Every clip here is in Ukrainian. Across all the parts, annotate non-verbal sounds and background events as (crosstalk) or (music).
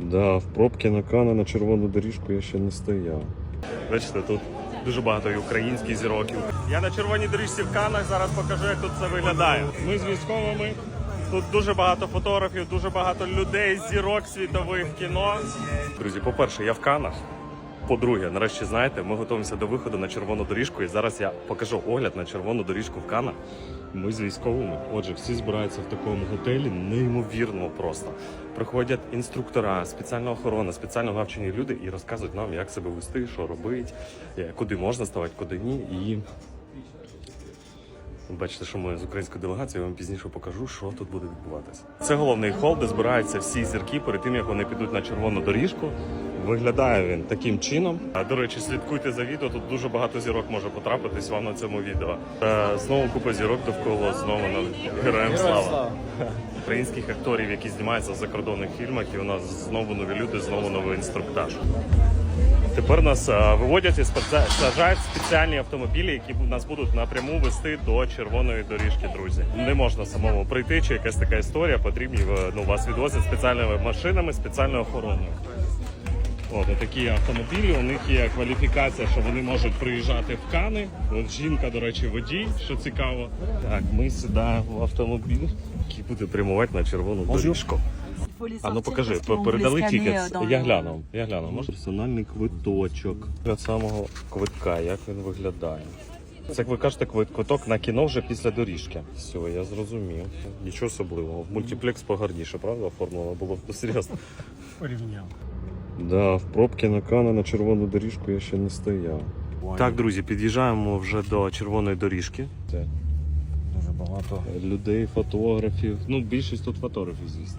Да, в пробки на Кана на червону доріжку я ще не стояв. Бачите, тут дуже багато українських зіроків. Я на червоній доріжці в Канах. Зараз покажу, як тут це виглядає. Ми з військовими. Тут дуже багато фотографів, дуже багато людей, зірок світових кіно. Друзі, по-перше, я в Канах. По-друге, нарешті знаєте, ми готуємося до виходу на червону доріжку, і зараз я покажу огляд на червону доріжку в Кана. Ми з військовими. Отже, всі збираються в такому готелі, неймовірно просто. Приходять інструктора, спеціальна охорона, спеціально навчені люди і розказують нам, як себе вести, що робити, е, куди можна ставати, куди ні. І Бачите, що ми з українською делегацією я вам пізніше покажу, що тут буде відбуватися. Це головний хол, де збираються всі зірки перед тим, як вони підуть на червону доріжку. Виглядає він таким чином. А до речі, слідкуйте за відео. Тут дуже багато зірок може потрапитись вам на цьому відео. Е, знову купа зірок довкола знову на героям слава. (laughs) Українських акторів, які знімаються в закордонних фільмах, і у нас знову нові люди, знову новий інструктаж. Тепер нас е, виводять і в спеціальні автомобілі, які нас будуть напряму вести до червоної доріжки, друзі. Не можна самому прийти, чи якась така історія. Потрібні е, ну, вас відвозять спеціальними машинами, спеціальною охороною. От такі автомобілі. У них є кваліфікація, що вони можуть приїжджати в Кани. От жінка, до речі, водій, що цікаво. Так, ми сідаємо в автомобіль, який буде прямувати на червону доріжку. А ну покажи, передали тікет. Я глянув, я глянув. Може персональний квиточок для самого квитка, як він виглядає. Це як ви кажете, квиток на кіно вже після доріжки. Все, я зрозумів. Нічого особливого. В мультиплекс погарніше, правда, оформлено було б серйозно. порівняв. Да, в пробки на Кана на червону доріжку я ще не стояв. Так, друзі, під'їжджаємо вже до червоної доріжки. Це Дуже багато. людей, фотографів. Ну, більшість тут фотографів, звісно.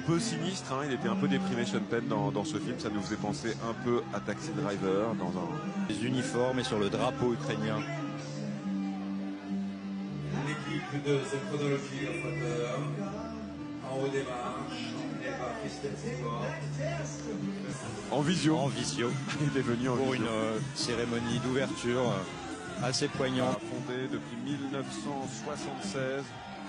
un peu sinistre, hein, il était un peu déprimé Sean Penn dans, dans ce film, ça nous faisait penser un peu à Taxi Driver, dans un... Les uniformes et sur le drapeau ukrainien. L'équipe de The Chronology of Water, en haut des marches. En visio, En visio (laughs) il est venu en pour visio. une euh, cérémonie d'ouverture euh, assez poignante. Fondé depuis 1976,